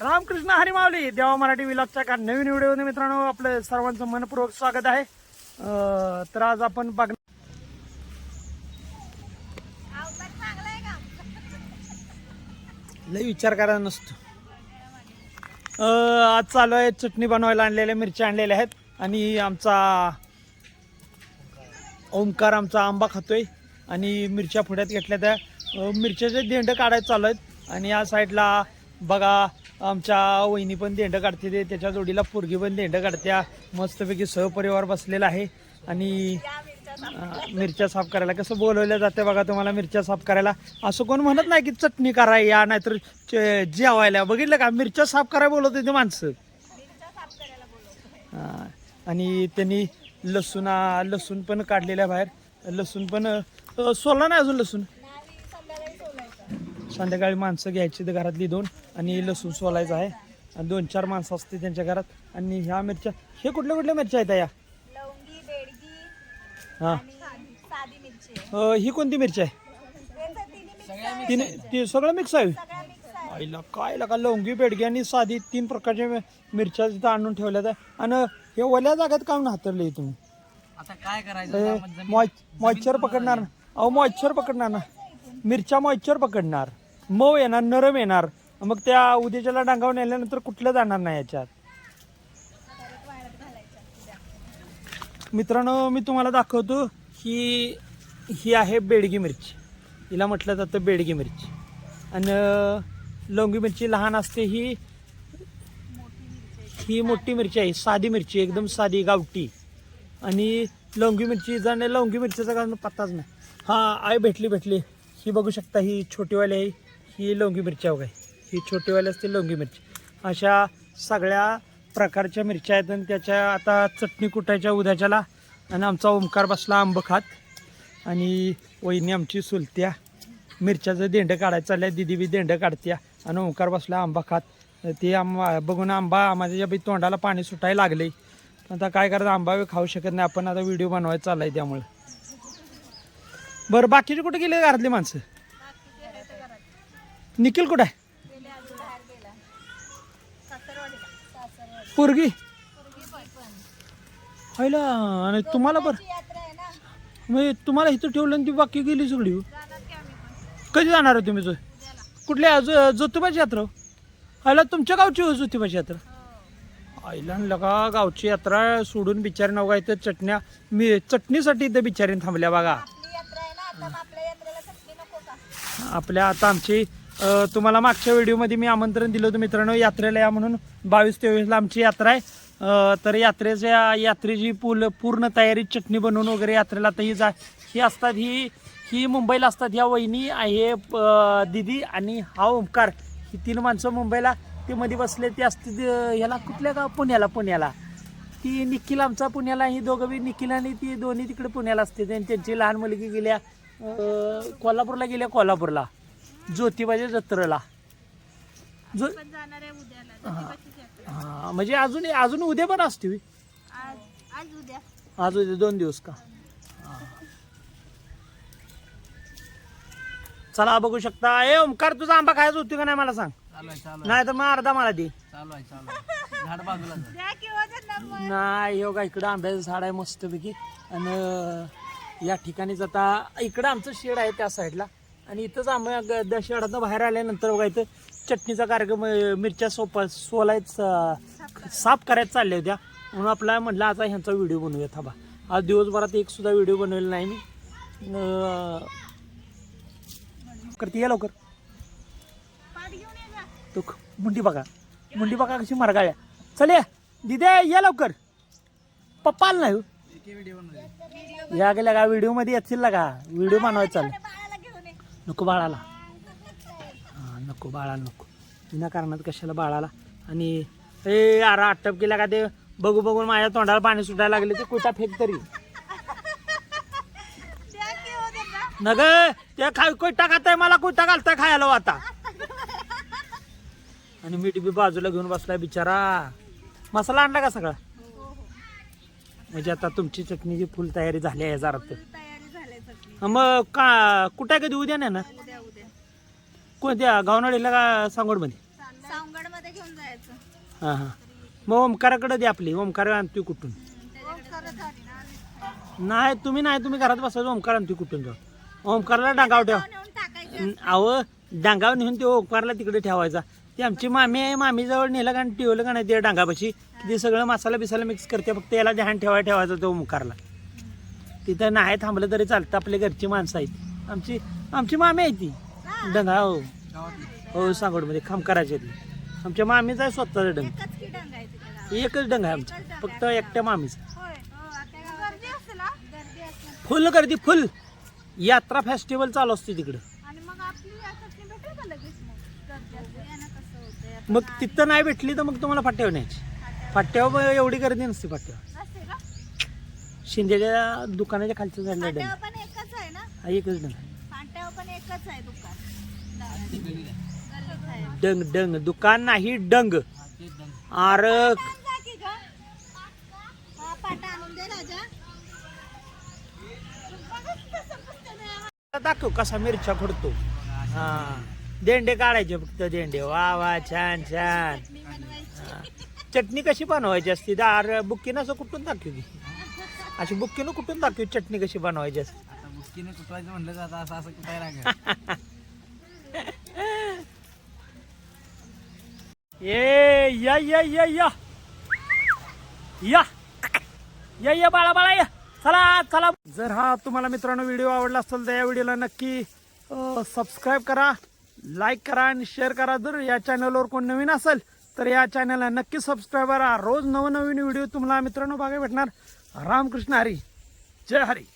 रामकृष्ण हरी माऊली देवा मराठी विलासच्या का नवीन व्हिडिओ मित्रांनो आपलं सर्वांचं मनपूर्वक स्वागत आहे. अं, तर आज आपण बघ लई विचार करायला नसतो. अं, आज चालू आहे चटणी बनवायला आणलेल्या मिरच्या आणलेल्या आहेत. आणि आमचा ओंकार आमचा आंबा खातोय. आणि मिरच्या फुड्यात घेतल्या त्या मिरच्याचे देंड काढायला चालू आहेत. आणि या साईडला बघा आमच्या वहिनी पण देंड काढते ते. त्याच्या जोडीला पोरगी पण देंड काढत्या. मस्तपैकी सहपरिवार बसलेला आहे. आणि मिरच्या साफ करायला कसं बोलवलं जाते बघा तुम्हाला मिरच्या साफ करायला. असं कोण म्हणत नाही की चटणी करा या नाहीतर जेवायला. बघितलं का? मिरच्या साफ करायला बोलवत होते माणसं. आणि त्यांनी लसूण लसूण पण काढलेल्या बाहेर. लसूण पण सोला नाही अजून लसूण? संध्याकाळी माणसं घ्यायची तर घरातली दोन आणि लसूण सोलायचं आहे. आणि दोन चार माणसं असते त्यांच्या घरात. आणि ह्या मिरच्या हे कुठल्या कुठल्या मिरच्या आहेत या लवंगी बेडगी हा. आणि साधी मिरची आहे. अ, ही कोणती मिरची आहे. तिने ती सगळं मिक्स आहे. आईला काय लका लवंगी बेडगी आणि साधी तीन प्रकारच्या मि- मिरच्या तिथं आणून ठेवल्यात. आणि हे ओल्या जागेत काम हातरले तुम्ही? आता काय करायचं? मॉइश्चर पकडणार ना. अहो मॉइश्चर पकडणार ना. मिरच्या मॉइश्चर पकडणार. मऊ येणार नरम येणार. मग त्या उद्याच्याला डांगावर नेल्यानंतर कुठलं जाणार नाही याच्यात? मित्रांनो मी तुम्हाला दाखवतो ही ही आहे बेडगी मिरची. हिला म्हटलं जातं बेडगी मिरची. आणि लवंगी मिरची लहान असते ही ही मोठी मिरची आहे साधी मिरची एकदम साधी गावठी. आणि लवंगी मिरची जाणे लवंगी मिरचीचा कारण पत्ताच नाही. हां आई भेटली भेटली. ही बघू शकता ही छोटीवाली आहे. ही लवंगी मिरची आहे ही छोटीवाली असते लवंगी मिरची. अशा सगळ्या प्रकारच्या मिरच्या आहेत आणि त्याच्या आता चटणी कुटायच्या उद्याच्याला आणि आमचा ओंकार बसला आंब खात. आणि वहिनी आमची सुलत्या. मिरच्याचं देंडं काढायचं चालल्या. दिदी बी देंडं काढत्या. आणि ओंकार बसला आंबा खात. ते आंबा बघून आंबा माझ्या बी तोंडाला पाणी सुटायला लागले. आता काय करायचं? आंबा बी खाऊ शकत नाही. आपण आता व्हिडिओ बनवायचा चाललाय त्यामुळे. बरं बाकीचे कुठे गेले घरातली माणसं? निखिल कुठं आहे. पोरगी. हायला आणि तुम्हाला बरं मग तुम्हाला इथं ठेवलं आणि ती बाकी गेली सगळी हो. कधी जाणार आहे तुम्ही जो. कुठल्या जो- ज्योतिबाची यात्रा हायला तुमच्या गावची हो ज्योतिबाची यात्रा हो. आईला लगा गावची यात्रा सोडून बिचारी नवगा इथं चटण्या मी चटणीसाठी इथं बिचारीने थांबल्या बघा आपल्या आता आमची तुम्हाला मागच्या व्हिडिओमध्ये मी आमंत्रण दिलं होतं मित्रांनो यात्रेला या म्हणून. बावीस तेवीसला आमची यात्रा आहे. तर यात्रेच्या यात्रेची पूल पूर्ण तयारी चटणी बनवून वगैरे यात्रेला आता ही जा ही असतात ही ही मुंबईला असतात ह्या वहिनी आहे दिदी आणि हा ओंकार ही तीन माणसं मुंबईला ते मध्ये बसले ते असते ह्याला कुठल्या गाव? पुण्याला पुण्याला. ती निखिल आमचा पुण्याला ही दोघं बी निखिल आणि ती दोन्ही तिकडे पुण्याला असते. आणि त्यांची लहान मुलगी गेल्या कोल्हापूरला गेल्या कोल्हापूरला. ज्योतिबाच्या जत्रेला. जो पण जाणार आहे उद्याला. ज्योतिबाचीच यात्रा. हा म्हणजे अजून अजून उद्या पण असते होय? आज आज उद्या. आज उद्या दोन दिवस का? हा. चला बघू शकता. ए ओमकार तुझा आंबा खायचा होती का नाही मला सांग? चालू आहे चालू नाही तर मग अर्धा मला दे. आहे चालू आहे चालू आहे. झाड बाजूला जा. द्या किंवा त्यांना मग. नाही योगा इकडं आंब्याचं झाड आहे मस्तपैकी. आणि या ठिकाणीच आता इकडं आमचं शेड आहे त्या साईडला आणि इथंच आम्ही ग- द- बाहेर आल्यानंतर बघा इथं चटणीचा कार्यक्रम अं, मिरच्या सोपा सोलायचा साफ करायचं चालल्या होत्या. म्हणून आपला म्हटलं आता ह्यांचा व्हिडिओ बनवूया थांबा. आज दिवसभरात एक सुद्धा व्हिडिओ बनवलेला नाही मी. अं, करते या लवकर. तो ख- मुंडी बघा. मुंडी बघा कशी मरगाळ्या. चल या. दिदे या लवकर. पप्पा आला नाही हो. या गेल्या का व्हिडिओमध्ये येतील का? व्हिडिओ बनवायचा चाललं नको बाळाला. हा नको बाळाला नको. विना कारणात कशाला बाळाला? आणि ए अरे आटप केला का ते? बघू बघून माझ्या तोंडाला पाणी सुटायला लागले ते कुठा फेक तरी. नग ते खाय कोयटा खाताय मला? कोयटा घालताय खायला हो आता? आणि मीठ बी बाजूला घेऊन बसलाय बिचारा. मसाला आणला का सगळा? म्हणजे आता तुमची चटणीची फुल तयारी झाली आहे जरा तर तयारी झाली चटणी मग का कुठं आहे कधी? उद्या नाही ना? उद्या उद्या. कोणत्या? गावनाडीला का सांगोडमध्ये? सांगड कबडमध्ये घेऊन जायचं. हां हां. मग ओमकाराकडे दे आपली. ओमकार आणतोय कुठून? नाही. तुम्ही नाही. तुम्ही घरात बसायचं. ओमकार आणतोय कुठून जाऊ? ओमकारला डांगाव ठेवा. नेऊन टाकायचं न- अहो डांगावर नेऊन ते ओंकारला तिकडे ठेवायचा. ती आमची मामी आहे. मामीजवळ नेलं का ठेवलं का नाही ते डांगापाशी? की ते सगळं मसाला बिसाला मिक्स करते. फक्त याला ध्यान ठेवाय ठेवायचं तो ओंकारला तिथं नाही थांबलं तरी चालतं. आपल्या घरची माणसं आहेत. आमची आमची मामी आहे ती. डंगा हो. हो सांगोडमध्ये खामकाराची ती. आमच्या मामीचा आहे स्वतःचा डंग. एकच की डंग आहे आमचा. फक्त एकट्या मामीचा. होय. हो फुल गर्दी फुल. यात्रा फेस्टिवल चालू असते तिकडं. आणि मग आपली तिथं नाही भेटली तर मग तुम्हाला फाट्यावर न्यायची. फाट्यावर एवढी गर्दी नसते फाट्यावर. शिंदेच्या दुकानाच्या फाट्यावर पण एकच आहे ना? हा एकच डंग आहे. फाट्यावर पण एकच आहे दुकान. ती गल्लीत आहे. गल्लीत आहे डंग डंग. दुकान नाही डंग. आरक पण जा की गं. हा, पाटा आणून दे राजा. बघा की कसं पुसतं ना. दाखव कसा मिरच्या फोडतो हा. देंडे काढायचे फक्त देंडे. वा वा छान छान. चटणी बनवायची. चटणी कशी बनवायची असते? दार बुक्कीनं असं कुठून दाखव की अशी बुक्कीनं कुठून दाखव चटणी कशी बनवायची असते आता बुक्कीने कुटवायचं म्हणलं आता असं असं लागेल ए या या या या. या. या या बाळा बाळा या. चला चला. जर हा तुम्हाला मित्रांनो व्हिडिओ आवडला असेल तर या व्हिडिओला नक्की सबस्क्राईब करा लाईक करा आणि शेअर करा. जर या चॅनलवर कोण नवीन असेल तर या चॅनलला नक्की सबस्क्राईब करा. रोज नवनवीन व्हिडिओ तुम्हाला मित्रांनो बघायला भेटणार. रामकृष्ण हरी. जय हरी.